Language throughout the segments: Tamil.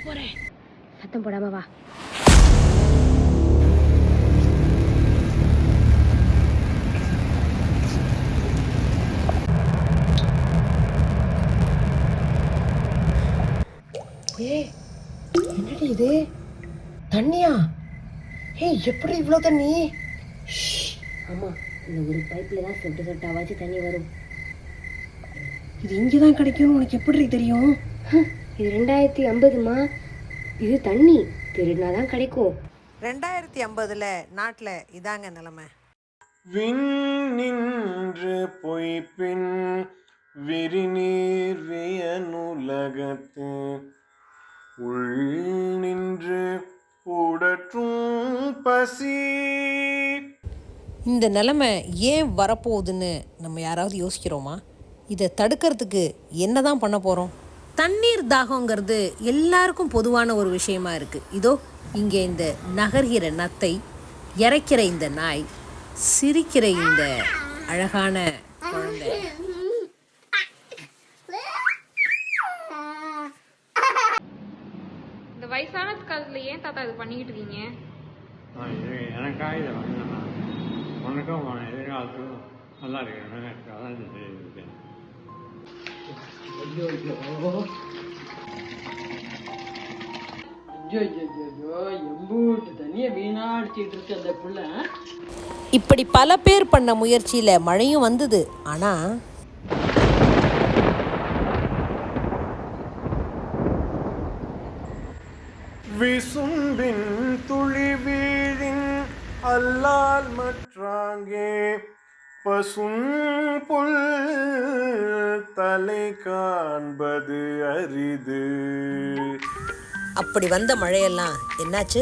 பார்க்க போறேன். சத்தம் போடாம வா. ஏய் என்னடி இது? தண்ணியா? ஏய் எப்படி இவ்வளோ தண்ணி? ஆமா இந்த ஒரு பைப்ல தான் சொட்டு சொட்டாவாச்சு தண்ணி வரும். இது இங்கே தான் கிடைக்கும்னு உனக்கு எப்படி தெரியும்? இது ரெண்டாயிரத்தி ஐம்பதுமா? இது தண்ணி. திருடினா தான் கிடைக்கும். ரெண்டாயிரத்தி ஐம்பதுல நாட்டில் இதாங்க நிலைமை. விண் நின்று பொய்ப்பின் விரிநீர் வியனுலகத்து. உள் நின்று உடற்றும் பசி. இந்த நிலைமை ஏன் வரப்போகுதுன்னு நம்ம யாராவது யோசிக்கிறோமா? இதை தடுக்கிறதுக்கு என்ன தான் பண்ண போகிறோம் தண்ணீர் தாகங்கிறது எல்லாருக்கும் பொதுவான ஒரு விஷயமா இருக்குது இதோ இங்கே இந்த நகர்கிற நத்தை இறைக்கிற இந்த நாய் சிரிக்கிற இந்த அழகான குழந்தை. இந்த வயசான காலத்துல ஏன் தாத்தா இது பண்ணிக்கிட்டு இருக்கீங்க? எனக்காக இதை வாங்கினா உனக்கும் உன் எதிர்காலத்துக்கும் நல்லா இருக்கணும் அதான் எம்பூட்டு தண்ணியை வீணாடிச்சிட்டு இருக்கு அந்த இப்படி பல பேர் பண்ண முயற்சியில் மழையும் வந்தது ஆனால் விசும்பின் துளி வீழின் அல்லால் மற்றாங்கே பசும் புல் தலை காண்பது அரிது. அப்படி வந்த மழையெல்லாம் என்னாச்சு?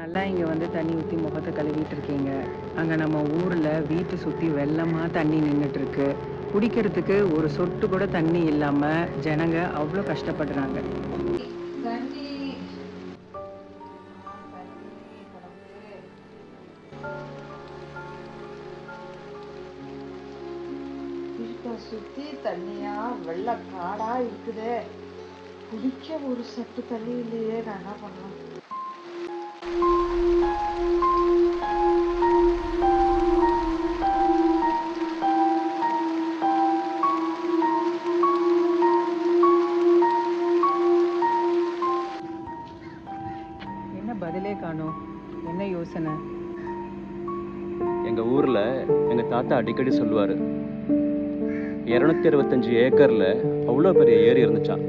நல்லா இங்கே வந்து தண்ணி ஊற்றி முகத்தை கழுவிட்டு இருக்கீங்க அங்கே நம்ம ஊரில் வீட்டை சுற்றி வெள்ளமாக தண்ணி நின்றுட்டுருக்கு குடிக்கிறதுக்கு ஒரு சொட்டு கூட தண்ணி இல்லாமல் ஜனங்க அவ்வளோ கஷ்டப்படுறாங்க. சுத்தி தண்ணியா வெள்ள காடா இருக்குதே. குடிக்க ஒரு சட்டு தண்ணி இல்லையே நான் என்ன பண்ணுவேன் எங்கள் எங்கள் தாத்தா அடிக்கடி சொல்லுவார் இரநூத்தி அறுபத்தஞ்சு ஏக்கரில் அவ்வளோ பெரிய ஏரி இருந்துச்சான்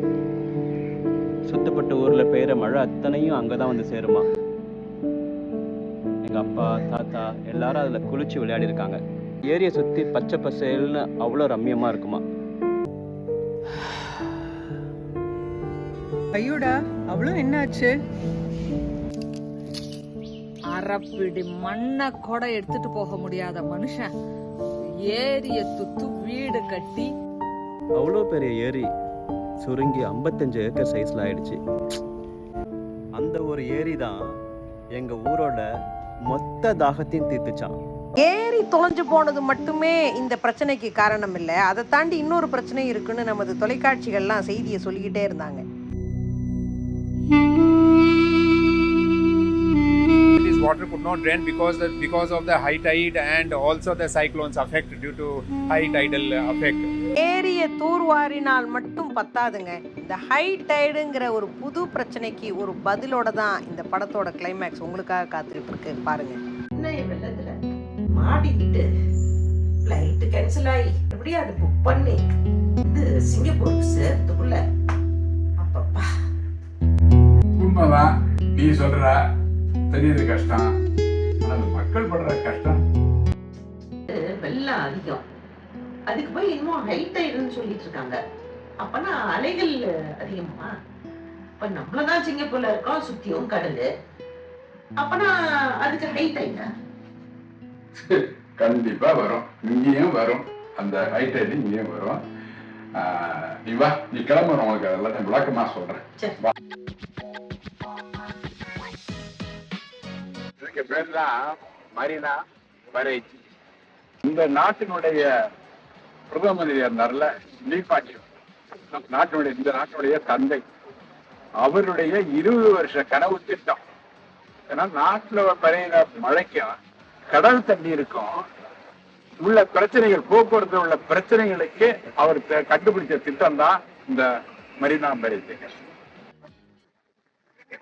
சுத்தப்பட்ட ஊரில் பெய்கிற மழை அத்தனையும் அங்கே தான் வந்து சேருமா? எங்கள் அப்பா தாத்தா எல்லாரும் அதில் குளிச்சு விளையாடி இருக்காங்க. ஏரியை சுற்றி பச்சை பசேல்னு அவ்வளோ ரம்மியமாக இருக்குமா? ஐயோடா அவ்வளோ என்னாச்சு? அரைப்பிடி மண்ணை கூட எடுத்துட்டு போக முடியாத மனுஷன். ஏரிய துத்து வீடு கட்டி. அவ்வளோ பெரிய ஏரி சுருங்கி ஐம்பத்தஞ்சு ஏக்கர் சைஸில் ஆயிடுச்சு. அந்த ஒரு ஏரி தான் எங்கள் ஊரோட மொத்த தாகத்தையும் தீர்த்துச்சான் ஏறி தொலைஞ்சு போனது மட்டுமே இந்த பிரச்சனைக்கு காரணம் இல்லை. அதை தாண்டி இன்னொரு பிரச்சனை இருக்குன்னு நமது தொலைக்காட்சிகள்லாம் செய்தியை சொல்லிக்கிட்டே இருந்தாங்க. Water could not drain because the, because of the high tide and also the cyclones effect due to high tidal effect. ஏரிய தூர்வாரினால் மட்டும் பத்தாதுங்க. இந்த ஹை டைடுங்கிற ஒரு புது பிரச்சனைக்கு ஒரு பதிலோட தான் இந்த படத்தோட கிளைமேக்ஸ் உங்களுக்காக காத்துக்கிட்டு இருக்கு பாருங்க வெள்ளத்துல மாட்டிக்கிட்டு ஃப்ளைட்டு கேன்சல் ஆகி எப்படியா அது புக் பண்ணி இது சிங்கப்பூருக்கு சேர்த்துக்குள்ள அப்பப்பா. உண்மைதான் நீ சொல்ற தெரியுது கஷ்டம். மக்கள் படுற கஷ்டம். வெள்ளம் அதிகம். அதுக்கு போய் இன்னும் ஹைட் ஆயிடுன்னு சொல்லிட்டு இருக்காங்க. அப்பனா அலைகள் அதிகமா? இப்ப நம்மளதான் சிங்கப்பூர்ல இருக்கோம் சுத்தியும் கடல். அப்பனா அதுக்கு ஹைட் ஆயிட்டா கண்டிப்பா வரும். இங்கேயும் வரும். அந்த ஹைட் ரைடிங் இங்கேயும் வரும். நீ வா நீ கிளம்புற உனக்கு அதெல்லாம் விளக்கமா சொல்றேன். வா. பேர் தான் மரினா பரேஜ். இந்த நாட்டினுடைய பிரதம மந்திரி இருந்தார்ல லீ நாட்டினுடைய இந்த நாட்டினுடைய தந்தை. அவருடைய இருபது வருஷ கனவு திட்டம். ஏன்னா நாட்டுல பெய்யுற மழைக்கும் கடல் தண்ணீருக்கும் உள்ள பிரச்சனைகள் போக்குவரத்து உள்ள பிரச்சனைகளுக்கு அவர் கண்டுபிடிச்ச திட்டம் தான் இந்த மரினா பரேஜ்.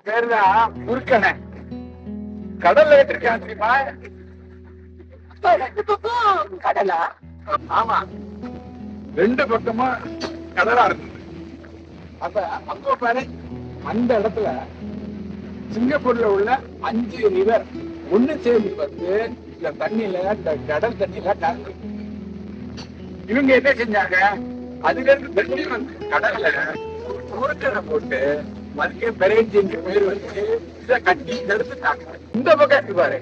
பேர் தான் முருக்கனை கடல்ல ஏற்றிருக்கேன் தெரியுமா? கடலா? ஆமா. ரெண்டு பக்கமா கடலா இருந்தது. அப்ப அங்க பாரு அந்த இடத்துல சிங்கப்பூர்ல உள்ள அஞ்சு ரிவர் ஒண்ணு சேர்ந்து வந்து இந்த தண்ணியில இந்த கடல் தண்ணியில கலந்து. இவங்க என்ன செஞ்சாங்க? அதுல இருந்து தண்ணி வந்து கடல்ல போட்டு அதுக்கே பெரேஜின்னு பேர் வச்சு இதை கட்டி எடுத்துட்டாங்க. இந்த பக்கம் இருக்கு பாரு.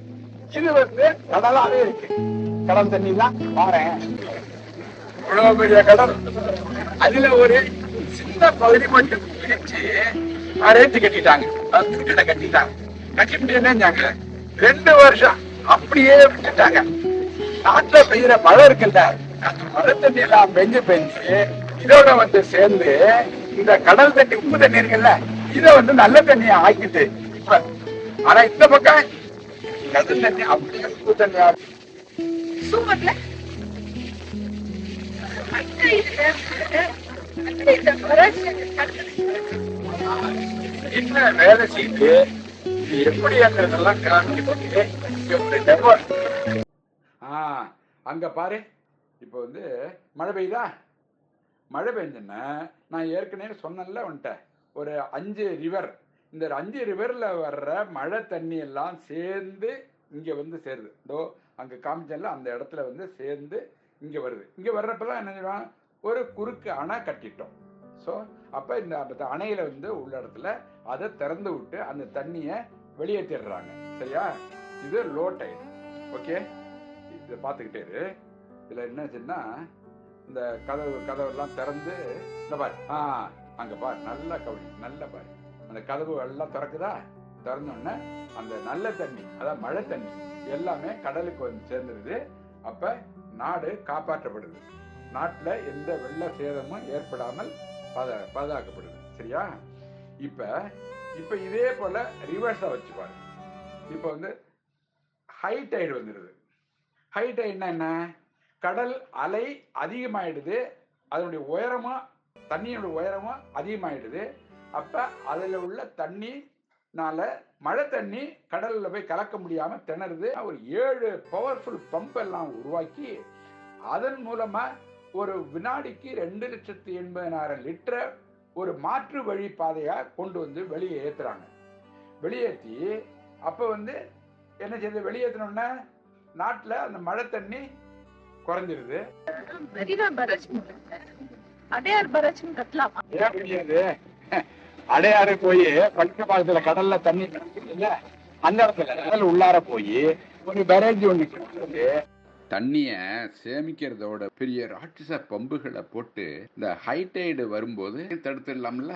இது வந்து கடலாவே இருக்கு. கடல் தண்ணி தான் பாறேன் இவ்வளவு பெரிய கடல். அதுல ஒரு சின்ன பகுதி மட்டும் பிரிச்சு அரேஞ்சு கட்டிட்டாங்க. அது கட்டிட்டாங்க. கட்டிட்டு என்ன செஞ்சாங்க ரெண்டு வருஷம் அப்படியே விட்டுட்டாங்க. நாட்டுல பெய்யற மழை இருக்குல்ல அந்த மழை தண்ணி எல்லாம் பெஞ்சு பெஞ்சு இதோட வந்து சேர்ந்து இந்த கடல் தண்ணி உப்பு தண்ணி இருக்குல்ல இத வந்து நல்ல தண்ணியை ஆக்கிட்டு ஆனா இந்த பக்கம் கடல் தண்ணி அப்படியே உப்பு தண்ணியா சூப்பர்ல. என்ன வேலை செய்து demo? இருக்கு. ஆ அங்க பாரு. இப்போ வந்து மழை பெய்யுதா? மழை பெஞ்சோன்னா நான் ஏற்கனவே சொன்னேன்ல உன்ட்ட ஒரு அஞ்சு ரிவர் இந்த அஞ்சு ரிவர்ல வர்ற மழை தண்ணி எல்லாம் சேர்ந்து இங்க வந்து சேருது. இதோ அங்க காமிச்சல அந்த இடத்துல வந்து சேர்ந்து இங்க வருது. இங்க வர்றப்பெல்லாம் என்ன செய்வாங்க? ஒரு குறுக்கு அணை கட்டிட்டோம். ஸோ அப்போ இந்த அந்த அணையில வந்து உள்ள இடத்துல அதை திறந்து விட்டு அந்த தண்ணியை வெளியேற்றிடுறாங்க சரியா? இது லோ டைட் ஓகே இதை பார்த்துக்கிட்டே இரு. இதில் என்னாச்சுன்னா இந்த கதவு கதவெல்லாம் திறந்து இந்த பாரு. ஆ. அங்கே பாரு. நல்ல கவனி. நல்ல பாரு. அந்த கதவு எல்லாம் திறக்குதா? திறந்தோடனே அந்த நல்ல தண்ணி அதாவது மழை தண்ணி எல்லாமே கடலுக்கு வந்து சேர்ந்துருது. அப்ப நாடு காப்பாற்றப்படுது. நாட்டில் எந்த வெள்ள சேதமும் ஏற்படாமல் பாத பாதுகாக்கப்படுது. சரியா? இப்ப இப்ப இதே போல ரிவர்ஸா வச்சு பாரு இப்ப வந்து ஹை டைடு வந்துடுது ஹை டைட்னா என்ன? கடல் அலை அதிகமாயிடுது. அதனுடைய உயரமும் தண்ணியோட உயரமும் அதிகமாயிடுது. அப்ப அதுல உள்ள தண்ணினால மழை தண்ணி கடல்ல போய் கலக்க முடியாம திணறுது. ஒரு ஏழு பவர்ஃபுல் பம்ப் எல்லாம் உருவாக்கி அதன் மூலமா ஒரு வினாடிக்கு ரெண்டு லட்சத்தி எண்பதாயிரம் லிட்டர் ஒரு மாற்று வழி பாதையா கொண்டு வந்து வெளியே ஏத்துறாங்க. வெளியேற்றி அப்ப வந்து என்ன செய்யுது வெளியேற்றினோடனே நாட்டுல அந்த மழை தண்ணி குறைஞ்சிருது. மெரினா பரஜ் அடையார் பரஜ் கட்டலாமா முடியாது. அடையாறு போய் பக்க பாகத்துல கடல்ல தண்ணி இல்ல அந்த இடத்துல கடல் உள்ளார போய் ஒரு பேரேஜ் ஒண்ணு தண்ணிய சேமிக்கிறதோட பெரிய ராட்சச பம்புகளை போட்டு இந்த ஹைடைடு வரும்போது தடுத்துடலாம்ல?